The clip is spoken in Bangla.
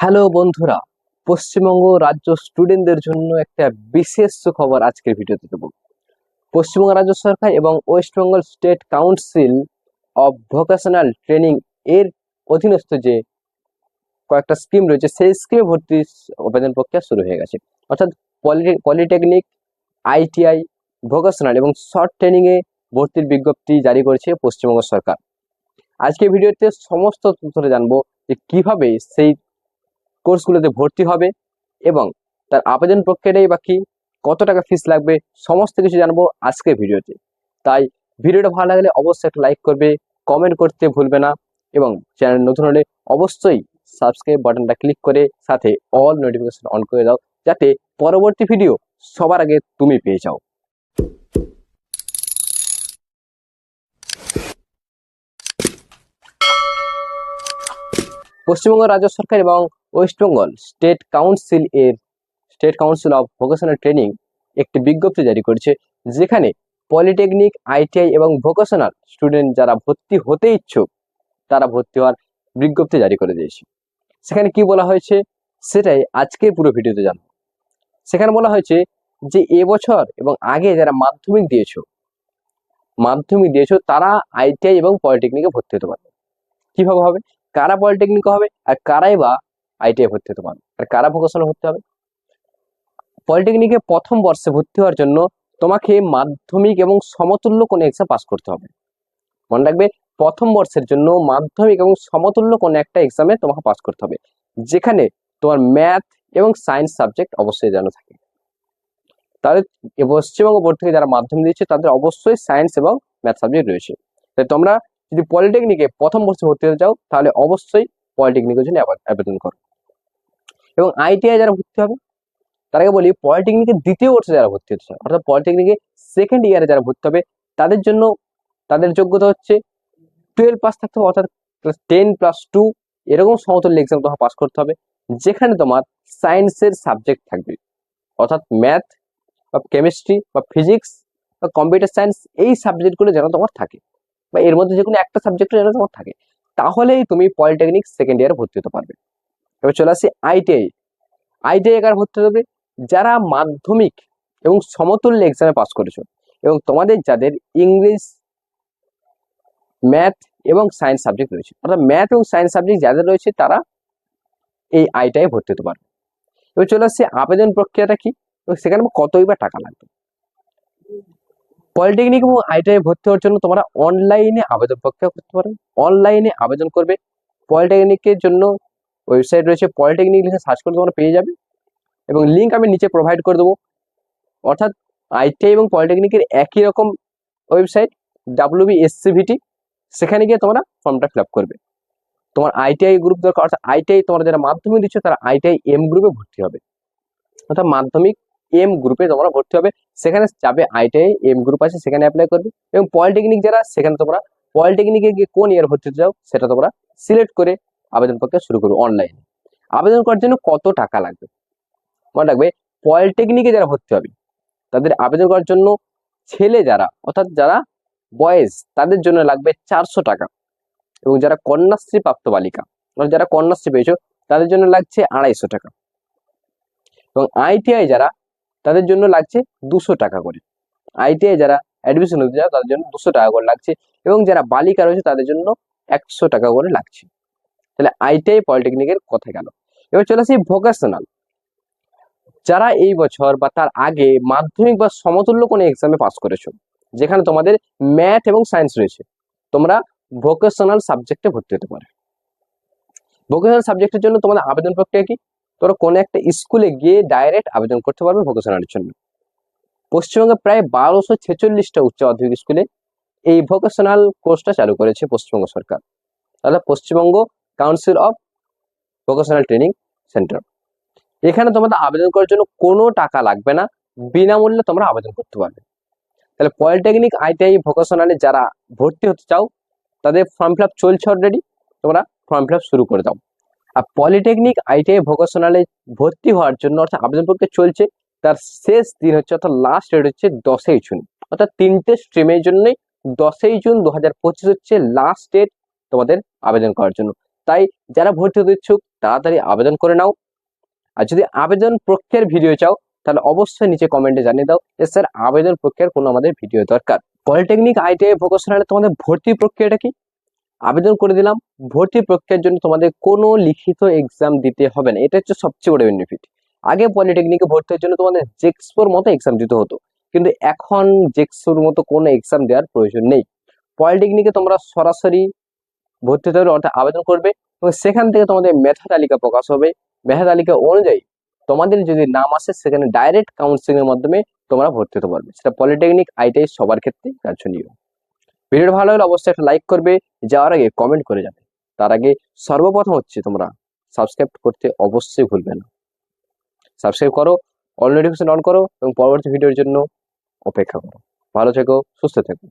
হ্যালো বন্ধুরা, পশ্চিমবঙ্গ রাজ্য স্টুডেন্টদের জন্য একটা বিশেষ খবর আজকের ভিডিওতে দেব। পশ্চিমবঙ্গ রাজ্য সরকার এবং West Bengal State Council of Vocational Training এর অধীনস্থ যে কয়েকটা স্কিম রয়েছে, সেই স্কিমে ভর্তির আবেদন প্রক্রিয়া শুরু হয়ে গেছে। অর্থাৎ পলি- পলিটেকনিক আইটিআই ভোকেশনাল এবং শর্ট ট্রেনিংয়ে ভর্তির বিজ্ঞপ্তি জারি করেছে পশ্চিমবঙ্গ সরকার। আজকে ভিডিওতে সমস্ত তথ্য জানব যে কীভাবে সেই কোর্সগুলোতে ভর্তি হবে এবং তার আবেদন প্রক্রিয়াটাই বা কি, কত টাকা ফিস লাগবে, সমস্ত কিছু জানব আজকের ভিডিওতে। তাই ভিডিওটা ভালো লাগলে অবশ্যই একটা লাইক করবে কমেন্ট করতে ভুলবে না এবং চ্যানেল নতুন হলে অবশ্যই সাবস্ক্রাইব বাটনটা ক্লিক করে সাথে অল নোটিফিকেশন অন করে দাও, যাতে পরবর্তী ভিডিও সবার আগে তুমি পেয়ে যাও। পশ্চিমবঙ্গ রাজ্য সরকার এবং ওয়েস্ট বেঙ্গল স্টেট কাউন্সিল এর State Council of Vocational Training একটি বিজ্ঞপ্তি জারি করেছে, যেখানে পলিটেকনিক আইটিআই এবং ভোকেশনাল স্টুডেন্ট যারা ভর্তি হতে ইচ্ছুক, তারা ভর্তি হওয়ার বিজ্ঞপ্তি জারি করে দিয়েছে। সেখানে কি বলা হয়েছে? সেটাই আজকের পুরো ভিডিওতে জানব। সেখানে বলা হয়েছে যে এবছর এবং আগে যারা মাধ্যমিক দিয়েছ মাধ্যমিক দিয়েছ, তারা আইটিআই এবং পলিটেকনিকে ভর্তি হতে পারবে। কীভাবে হবে? কারা পলিটেকনিক হবে আর কারাই বা আইটিআই ভর্তি হতে পারবে আর কারা ভোকেশনাল ভর্তি হবে? পলিটেকনিকে প্রথম বর্ষে ভর্তি হওয়ার জন্য তোমাকে মাধ্যমিক এবং সমতুল্য কোনো এক্সাম পাস করতে হবে। মনে রাখবে, প্রথম বর্ষের জন্য মাধ্যমিক এবং সমতুল্য কোনো একটা এক্সামে তোমাকে পাস করতে হবে, যেখানে তোমার ম্যাথ এবং সায়েন্স সাবজেক্ট অবশ্যই যেন থাকে। তাহলে পশ্চিমবঙ্গ বোর্ড থেকে যারা মাধ্যমিক দিচ্ছে, তাদের অবশ্যই সায়েন্স এবং ম্যাথ সাবজেক্ট রয়েছে। তাই তোমরা যদি পলিটেকনিকে প্রথম বর্ষে ভর্তি হতে চাও, তাহলে অবশ্যই পলিটেকনিকের জন্য আবেদন করো। এবং আইটিআই যারা ভর্তি হবে তার আগে বলি পলিটেকনিকের দ্বিতীয় বর্ষে যারা ভর্তি হতে চায় অর্থাৎ পলিটেকনিকে সেকেন্ড ইয়ারে যারা ভর্তি হবে, তাদের জন্য তাদের যোগ্যতা হচ্ছে টুয়েলভ পাস থাকতে হবে, অর্থাৎ টেন প্লাস টু এরকম সমতুল্য এক্সাম তোমাকে পাস করতে হবে, যেখানে তোমার সায়েন্সের সাবজেক্ট থাকবে। অর্থাৎ ম্যাথ বা কেমিস্ট্রি বা ফিজিক্স বা কম্পিউটার সায়েন্স এই সাবজেক্টগুলো যেন তোমার থাকে। বা এর মধ্যে যে কোনো একটা সাবজেক্ট যেন তোমার থাকে। তাহলেই তুমি পলিটেকনিক সেকেন্ড ইয়ারে ভর্তি হতে পারবে। এবার চলে আসি আইটিআই আইটিআই কার ভর্তি হবে? যারা মাধ্যমিক এবং সমতুল্য এক্সামে পাস করেছ এবং তোমাদের যাদের ইংলিশ ম্যাথ এবং সায়েন্স সাবজেক্ট রয়েছে। অর্থাৎ ম্যাথ এবং সায়েন্স সাবজেক্ট যাদের রয়েছে তারা এই আইটাই ভর্তি হতে পারবে। এবার চলে আসছে আবেদন প্রক্রিয়াটা কি? এবং সেখানে কতই বা টাকা লাগবে? পলিটেকনিক এবং আইটিআই ভর্তি হওয়ার জন্য তোমরা অনলাইনে আবেদন প্রক্রিয়া করতে পারো। অনলাইনে আবেদন করবে। পলিটেকনিকের জন্য ওয়েবসাইট রয়েছে। পলিটেকনিক লিখে সার্চ করে তোমরা পেয়ে যাবে এবং লিঙ্ক আমি নিচে প্রোভাইড করে দেবো। অর্থাৎ আইটিআই এবং পলিটেকনিকের একই রকম ওয়েবসাইট ডাব্লিউবি এসসিভিটি সেখানে গিয়ে তোমরা ফর্মটা ফিল করবে। তোমার আইটিআই গ্রুপ দরকার। অর্থাৎ আইটিআই তোমরা যারা মাধ্যমিক দিচ্ছ, তারা আইটিআই এম গ্রুপে ভর্তি হবে। অর্থাৎ মাধ্যমিক এম গ্রুপে তোমরা ভর্তি হবে। সেখানে যাবে আইটিআই এম গ্রুপ আছে, সেখানে অ্যাপ্লাই করবে। এবং পলিটেকনিক যারা, সেখানে তোমরা পলিটেকনিকে গিয়ে কোন ইয়ার ভর্তি হতে চাও, সেটা তোমরা সিলেক্ট করে আবেদন প্রক্রিয়া শুরু করবে অনলাইনে আবেদন করার জন্য কত টাকা লাগবে? মনে রাখবে পলিটেকনিকে যারা ভর্তি হবে, তাদের আবেদন করার জন্য ছেলে যারা, অর্থাৎ যারা বয়েজ তাদের জন্য লাগবে চারশো টাকা। এবং যারা কন্যাশ্রী প্রাপ্ত বালিকা যারা কন্যাশ্রী পেয়েছ, তাদের জন্য লাগছে আড়াইশো টাকা। এবং আইটিআই যারা তাদের জন্য লাগছে দুশো টাকা করে। আইটিআই যারা অ্যাডমিশন হতে যাও তাদের জন্য দুশো টাকা করে লাগছে এবং যারা বালিকা রয়েছে তাদের জন্য একশো টাকা করে লাগছে। তাহলে আইটিআই পলিটেকনিকের কথা গেল। এবার চলে আসি ভোকেশনাল যারা এই বছর বা তার আগে মাধ্যমিক বা সমতুল্য কোনো এক্সামে পাস করেছ, যেখানে তোমাদের ম্যাথ এবং সায়েন্স রয়েছে, তোমরা ভোকেশনাল সাবজেক্টে ভর্তি হতে পারে। ভোকেশনাল সাবজেক্টের জন্য তোমাদের আবেদন প্রক্রিয়া কি? তোমরা কোনো একটা স্কুলে গিয়ে ডাইরেক্ট আবেদন করতে পারবে ভোকেশনালের জন্য। পশ্চিমবঙ্গে প্রায় বারোশো ছেচল্লিশটা উচ্চ মাধ্যমিক স্কুলে এই ভোকেশনাল কোর্সটা চালু করেছে পশ্চিমবঙ্গ সরকার। তাহলে Paschimbanga Council of Vocational Training Centre এখানে তোমাদের আবেদন করার জন্য কোনো টাকা লাগবে না, বিনামূল্যে তোমরা আবেদন করতে পারবে। তাহলে পলিটেকনিক আইটিআই ভোকেশনালে যারা ভর্তি হতে চাও, তাদের ফর্ম ফিল চলছে অলরেডি তোমরা ফর্ম ফিল শুরু করে দাও। আর পলিটেকনিক আইটিআই ভোকেশনালে ভর্তি হওয়ার জন্য অর্থাৎ আবেদন প্রক্রিয়া চলছে, তার শেষ দিন হচ্ছে অর্থাৎ লাস্ট ডেট হচ্ছে দশই জুন। অর্থাৎ তিনটে স্ট্রিমের জন্যই দশই জুন দু হাজার পঁচিশ হচ্ছে লাস্ট ডেট তোমাদের আবেদন করার জন্য। তাই যারা ভর্তি হতে ইচ্ছুক, তাড়াতাড়ি আবেদন করে নাও। আর যদি আবেদন প্রক্রিয়ার ভিডিও চাও, তাহলে অবশ্যই নিচে কমেন্টে জানিয়ে দাও যে স্যার, আবেদন প্রক্রিয়ার কোনো আমাদের ভিডিও দরকার। পলিটেকনিক আইটিআই ভোকেশনালে তোমাদের ভর্তি প্রক্রিয়াটা কি? আবেদন করে দিলাম। ভর্তি প্রক্রিয়ার জন্য তোমাদের কোনো লিখিত এক্সাম দিতে হবে না। এটা হচ্ছে সবচেয়ে বড় বেনিফিট আগে পলিটেকনিকে ভর্তি হওয়ার জন্য তোমাদের জেক্সপোর মতো এক্সাম দিতে হতো। কিন্তু এখন জেক্সোর মতো কোনো এক্সাম দেওয়ার প্রয়োজন নেই। পলিটেকনিকে তোমরা সরাসরি ভর্তি হতে হবে, অর্থাৎ আবেদন করবে এবং সেখান থেকে তোমাদের মেধা তালিকা প্রকাশ হবে। মেধা তালিকা অনুযায়ী তোমাদের যদি নাম আসে, সেখানে ডাইরেক্ট কাউন্সিলিং এর মাধ্যমে তোমরা ভর্তি হতে পারবে। সেটা পলিটেকনিক আইটিআই সবার ক্ষেত্রে কার্যনীয় ভিডিওটা ভালো হলে অবশ্যই একটা লাইক করবে, যাওয়ার আগে কমেন্ট করে যাবে তার আগে সর্বপ্রথম হচ্ছে তোমরা সাবস্ক্রাইব করতে অবশ্যই ভুলবে না। সাবস্ক্রাইব করো অল নোটিফিকেশন অন করো এবং পরবর্তী ভিডিওর জন্য অপেক্ষা করো। ভালো থেকো, সুস্থ থেকো।